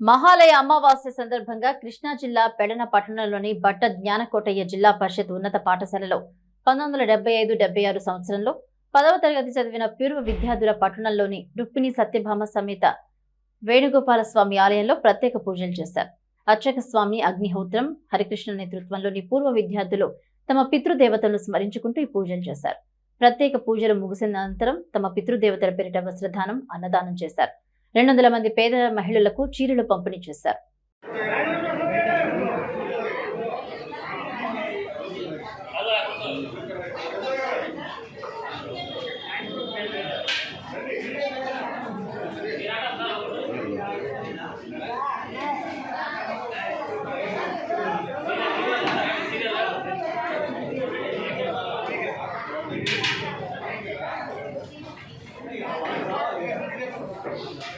మహాలయ అమావాస్య సందర్భంగా కృష్ణా జిల్లా పెడన పట్టణంలోని బట్ట జ్ఞానకోటయ్య జిల్లా పరిషత్ ఉన్నత పాఠశాలలో పంతొమ్మిది వందల డెబ్బై ఐదు డెబ్బై ఆరు సంవత్సరంలో పదవ తరగతి చదివిన పూర్వ విద్యార్థుల పట్టణంలోని రుక్మిణి సత్యభామ సమేత వేణుగోపాల స్వామి ఆలయంలో ప్రత్యేక పూజలు చేశారు. అర్చక స్వామి అగ్నిహోత్రం హరికృష్ణ నేతృత్వంలోని పూర్వ విద్యార్థులు తమ పితృదేవతలను స్మరించుకుంటూ ఈ పూజలు చేశారు. ప్రత్యేక పూజలు ముగిసిన అనంతరం తమ పితృదేవతల పేరిట వస్త్రదానం అన్నదానం చేశారు. రెండు వందల మంది పేద మహిళలకు చీరలు పంపిణీ చేశారు అమ్మ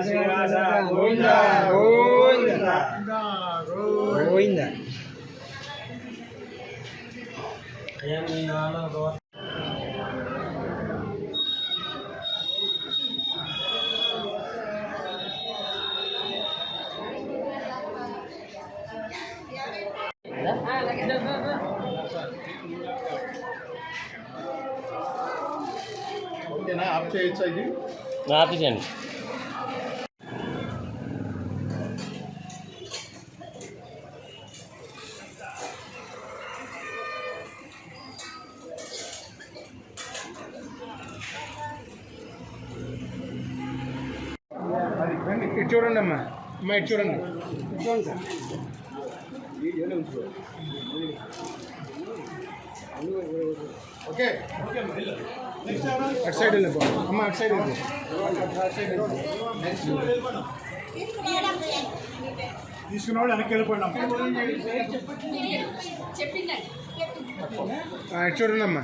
ఆ, ఉంది కదా, నువ్వు- ఓకేనా ఆఫ్ చేయొచ్చా ఇది ఆపించండి రండి ఇటు చూడండి అమ్మా. అమ్మా ఇటు చూడండి. ఓకే. అటు సైడ్ వెళ్ళిపో అమ్మ అటు సైడ్ వెళ్ళిపో అటు సైడ్ వెళ్ళిపో తీసుకున్న వాళ్ళు వెనక్కి వెళ్ళిపోయినా చూడండి అమ్మా.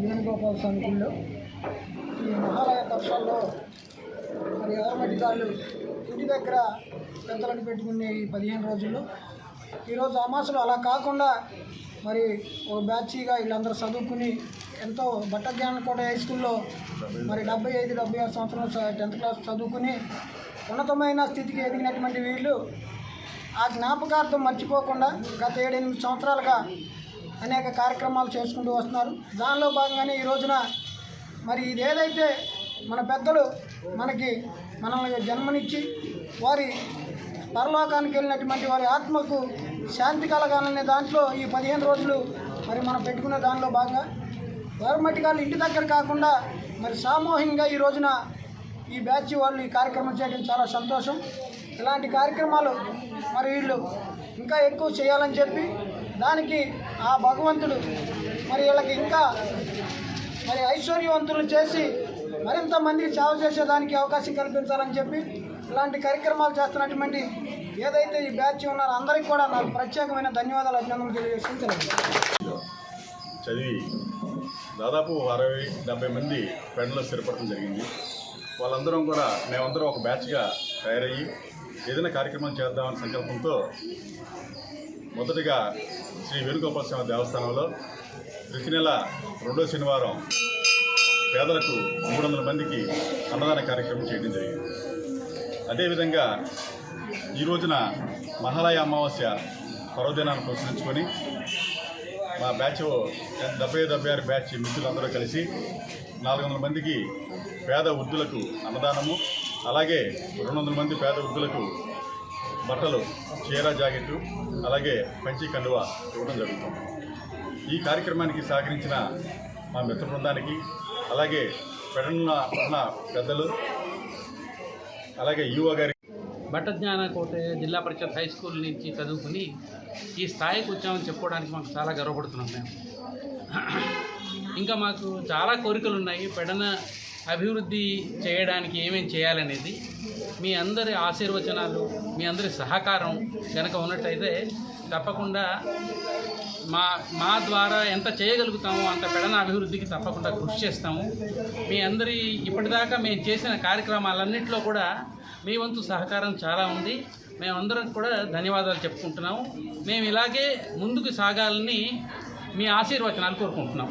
వేణుగోపాల స్వామి గుళ్ళో ఈ మహాలయ కక్షల్లో మరి ఎదరమటిదారులు ఇంటి దగ్గర పెద్దలను పెట్టుకునే ఈ పదిహేను రోజుల్లో ఈరోజు అమాసులు అలా కాకుండా మరి ఒక బ్యాచ్గా వీళ్ళందరూ చదువుకుని ఎంతో బట్ట కూడా హై స్కూల్లో మరి డెబ్బై ఐదు డెబ్బై ఆరు సంవత్సరాలు టెన్త్ క్లాస్ చదువుకుని ఉన్నతమైన స్థితికి ఎదిగినటువంటి వీళ్ళు ఆ జ్ఞాపకార్థం మర్చిపోకుండా గత ఏడెనిమిది సంవత్సరాలుగా అనేక కార్యక్రమాలు చేసుకుంటూ వస్తున్నారు. దానిలో భాగంగానే ఈ రోజున మరి ఇదేదైతే మన పెద్దలు మనకి మనల్ని జన్మనిచ్చి వారి పరలోకానికి వెళ్ళినటువంటి వారి ఆత్మకు శాంతి కలగాలనే దాంట్లో ఈ పదిహేను రోజులు మరి మనం పెట్టుకునే దానిలో భాగంగా గవర్నమెంట్ ఇంటి దగ్గర కాకుండా మరి సామూహికంగా ఈ రోజున ఈ బ్యాచ్ వాళ్ళు ఈ కార్యక్రమం చేయడం చాలా సంతోషం. ఇలాంటి కార్యక్రమాలు మరి వీళ్ళు ఇంకా ఎక్కువ చేయాలని చెప్పి దానికి ఆ భగవంతుడు మరి వీళ్ళకి ఇంకా మరి ఐశ్వర్యవంతులు చేసి మరింత మందికి సేవ చేసేదానికి అవకాశం కల్పించాలని చెప్పి ఇలాంటి కార్యక్రమాలు చేస్తున్నటువంటి ఏదైతే ఈ బ్యాచ్ ఉన్నారో అందరికీ కూడా నాకు ప్రత్యేకమైన ధన్యవాదాలు అభినందనలు తెలియజేసుకుంటున్నాను చదివి దాదాపు అరవై డెబ్బై మంది ఫ్రెండ్లో స్థిరపడటం జరిగింది. వాళ్ళందరం కూడా మేమందరం ఒక బ్యాచ్గా తయారయ్యి ఏదైనా కార్యక్రమం చేద్దామనే సంకల్పంతో మొదటిగా శ్రీ వేణుగోపాల స్వామి దేవస్థానంలో ప్రతి నెల రెండో శనివారం పేదలకు మూడు వందల మందికి అన్నదాన కార్యక్రమం చేయడం జరిగింది. అదేవిధంగా ఈ రోజున మహాలయ అమావాస్య పర్వదినాన్ని ప్రోత్సహించుకొని మా బ్యాచ్ డెబ్బై డెబ్బై ఆరు బ్యాచ్ మిత్రులందరూ కలిసి నాలుగు వందల మందికి పేద వృద్ధులకు అన్నదానము అలాగే రెండు వందల మంది పేద వృద్ధులకు బట్టలు చీర జాకెట్లు అలాగే పంచి కండువ ఇవ్వడం జరుగుతుంది. ఈ కార్యక్రమానికి సహకరించిన మా మిత్ర బృందానికి అలాగే పెడన్న ఉన్న పెద్దలు అలాగే యువ గారి భట్టజ్ఞాన కోట జిల్లా పరిషత్ హై స్కూల్ నుంచి చదువుకుని ఈ స్థాయికి వచ్చామని చెప్పుకోవడానికి మాకు చాలా గర్వపడుతున్నాం మేము. ఇంకా మాకు చాలా కోరికలు ఉన్నాయి. పెడన అభివృద్ధి చేయడానికి ఏమేం చేయాలనేది మీ అందరి ఆశీర్వచనాలు మీ అందరి సహకారం కనుక ఉన్నట్టయితే తప్పకుండా మా మా ద్వారా ఎంత చేయగలుగుతామో అంత పెడన అభివృద్ధికి తప్పకుండా కృషి చేస్తాము. మీ అందరి ఇప్పటిదాకా మేము చేసిన కార్యక్రమాలన్నింటిలో కూడా మీ వంతు సహకారం చాలా ఉంది. మేమందరం కూడా ధన్యవాదాలు చెప్పుకుంటున్నాము. మేము ఇలాగే ముందుకు సాగాలని మీ ఆశీర్వచనాలు కోరుకుంటున్నాం